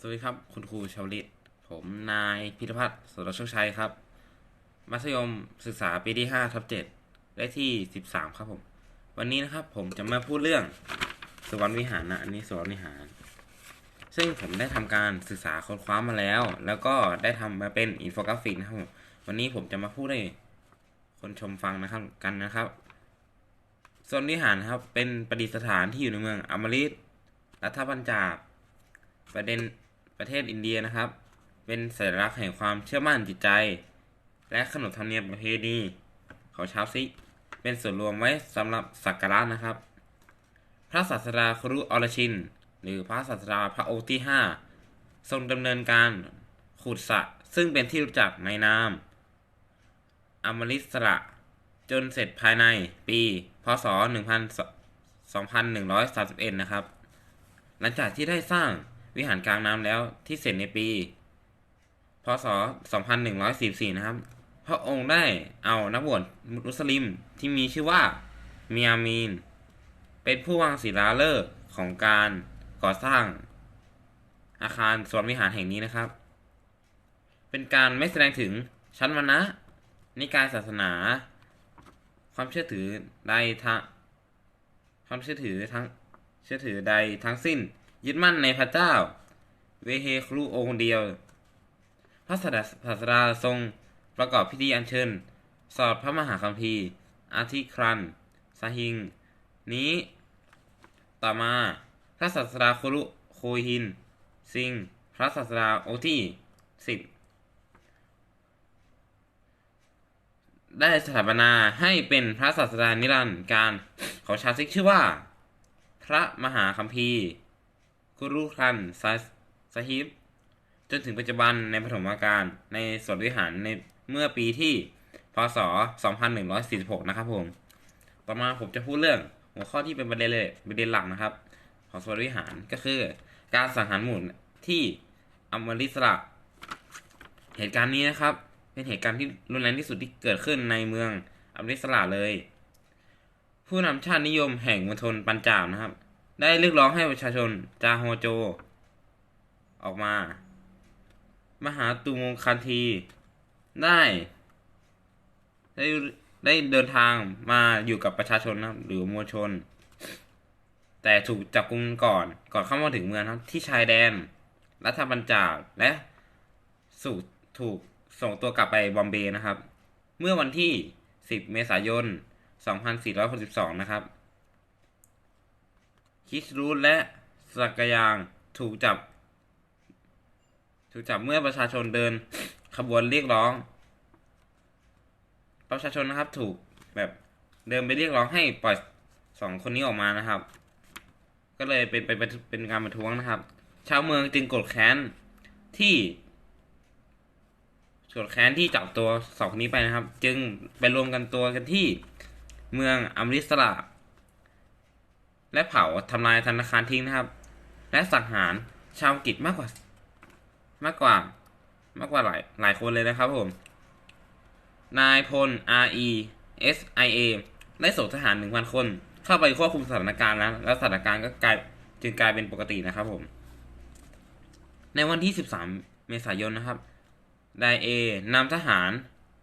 สวัสดีครับ คุณครูชาวลิต ผมนายพิรพัฒน์สุรโชคชัยครับ มัธยมศึกษาปีที่5ทับ7ได้ที่ 13 ครับผม วันนี้นะครับผมจะมาพูดเรื่องสวรรค์วิหารนะอันนี้สวรรค์วิหาร ซึ่งผมได้ทำการศึกษาค้นคว้ามาแล้ว แล้วก็ได้ทำมาเป็นอินโฟกราฟิกนะครับผมวันนี้ผมจะมาพูดให้คนชมฟังนะครับกันนะครับส่วนวิหารนะครับเป็นประดิษฐานที่อยู่ในเมืองอมฤตรัฐบัญจาบประเด็น ประเทศอินเดียนะครับ เป็นสัญลักษณ์แห่งความเชื่อมั่นจิตใจ และขนบธรรมเนียมประเพณีของชาวซิกเป็นส่วนรวมไว้สำหรับสักการะนะครับ พระศาสดาครุอรชิน หรือพระศาสดาพระองค์ที่ 5 ทรงดำเนินการขุดสระซึ่งเป็นที่รู้จักในนามอมฤตสระจนเสร็จภายในปี พศ2131 นะครับ หลังจากที่ได้สร้าง วิหารกลางน้ำแล้วที่เสร็จในปี พศ 2144 นะครับ พระองค์ได้เอานักบวชมุสลิมที่มีชื่อว่าเมียามีน เป็นผู้วางศิลาฤกษ์ของการก่อสร้างอาคารสวนวิหารแห่งนี้นะครับ เป็นการไม่แสดงถึงชั้นวรรณะ นิกายศาสนา ความเชื่อถือใดทางความเชื่อถือทั้งเชื่อถือใดทั้งสิ้น ยึดมั่นในพระเจ้า เวเฮครูองค์เดียว พระศาสดาทรงประกอบพิธีอัญเชิญ สอดพระมหาคัมภีร์ อาทิครันสหิง นี้ต่อมา พระศาสดาครุโคหิน ซิง พระศาสดาโอที่สิบได้สถาปนาให้เป็นพระศาสดานิรันดร์การของชาวซิกชื่อว่า พระมหาคัมภีร์ กุรุคันซาสฮิบจนถึงปัจจุบันในปฐมกาลในสวนวิหารในเมื่อปีที่พศ 2146 นะครับผม ต่อมาผมจะพูดเรื่องหัวข้อที่เป็นประเด็นเลยประเด็นหลักนะครับ ของสวนวิหารก็คือ การสังหารหมู่ที่อมริสระเหตุการณ์นี้นะครับ เป็นเหตุการณ์ที่รุนแรงที่สุดที่เกิดขึ้นในเมืองอมริสระเลย ผู้นำชาตินิยมแห่งมณฑลปัญจาบนะครับ ได้เรียกร้องให้ประชาชนจาโฮโจ ออกมา มหาตุมงคันทีได้ ได้ได้เดินทางมาอยู่กับประชาชนนะหรือมวลชน แต่ถูกจับกุมก่อนก่อนเข้ามาถึงเมืองนะที่ชายแดน รัฐบัญจาและสู่ถูกส่งตัวกลับไปบอมเบย์นะครับ เมื่อวันที่ 10 เมษายน 2462 นะครับ คิสรูทและสักยางถูกจับ ถูกจับเมื่อประชาชนเดินขบวนเรียกร้อง ประชาชนนะครับถูกแบบเดินไปเรียกร้องให้ปล่อยสองคนนี้ออกมานะครับ ก็เลยเป็นไปเป็นการประท้วงนะครับ ชาวเมืองจึงโกดแค้นที่โกดแค้นที่จับตัวสองคนนี้ไปนะครับ จึงไปรวมกันตัวกันที่เมืองอมริสระ และเผาทำลายธนาคารทิ้งนะครับ และสังหารชาวอังกฤษมากกว่า มากกว่ามากกว่าหลายหลายคนเลยนะครับผม นายพล R E S I A ได้ส่งทหารหนึ่งพันคน เข้าไปควบคุมสถานการณ์แล้วแล้วสถานการณ์ก็กลายจึงกลายเป็นปกตินะครับผม ในวันที่ 13 เมษายนนะครับไดเอนำทหาร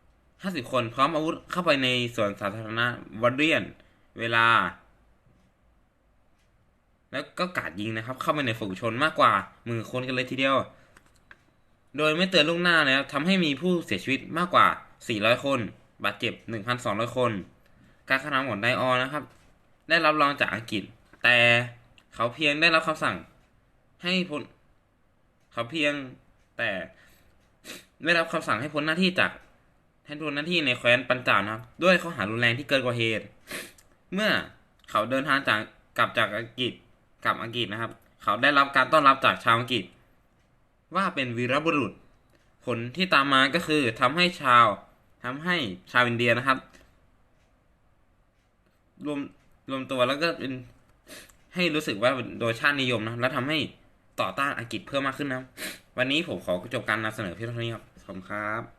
50 คนพร้อมอาวุธเข้าไปในสวนสาธารณะวัดเรียน เวลา แล้วก็กาดยิงนะครับ เข้าไปในฝูงชนมากกว่าหมื่นคนกันเลยทีเดียว โดยไม่เตือนล่วงหน้าแล้วทำให้มีผู้เสียชีวิตมากกว่า 400 คน บาดเจ็บ 1,200 คน การกระทำของไดออนะครับ ได้รับรองจากอังกฤษ แต่เขาเพียงได้รับคำสั่ง ให้พ้นเขาเพียงแต่ได้รับคำสั่งให้พ้นหน้าที่จากให้พ้นหน้าที่ในแคว้นปัญจาบนะครับ ด้วยข้อหารุนแรงที่เกินกว่าเหตุ เมื่อเขาเดินทางจากกลับจากอังกฤษ กับอังกฤษนะครับ เขาได้รับการต้อนรับจากชาวอังกฤษ ว่าเป็นวีรบุรุษ ผลที่ตามมาก็คือทำให้ชาวทำให้ชาวอินเดียนะครับ รวมรวมตัวแล้วก็เป็นให้รู้สึกว่าโดยชาตินิยมนะ แล้วทำให้ต่อต้านอังกฤษเพิ่มมากขึ้นนะ วันนี้ผมขอจบการนำเสนอเพียงเท่านี้ครับขอบคุณครับ